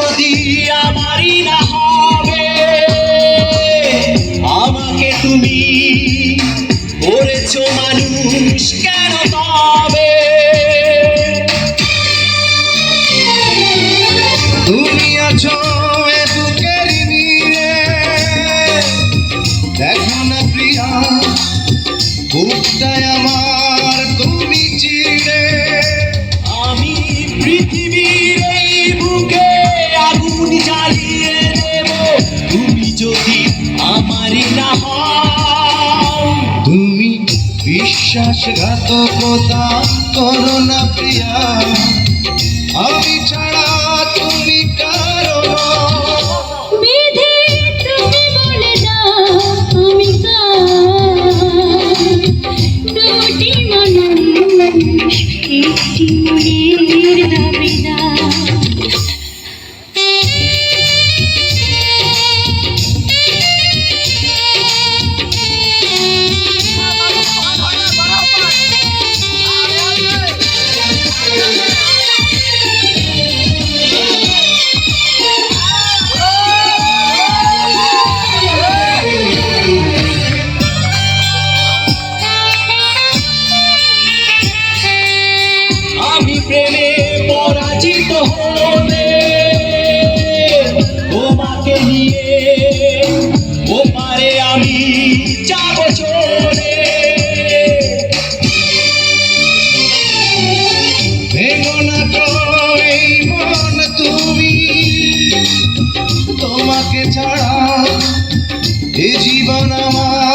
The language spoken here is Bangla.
যদি আমারই না হবে, আমাকে তুমি করেছ মানুষ কেন তবে? তুমি আছো প্রিয়া আমার তুমি চিনে আমি পৃথিবীর এই বুকে আমারই না তুমি বিশ্বাসঘাতকতা করো না প্রিয়া। আমি ছাড়া তুমি কারও দুটি মানুষ যাব চলে ভেঙো না তো তুমি। তোমাকে ছাড়া এ জীবন আমার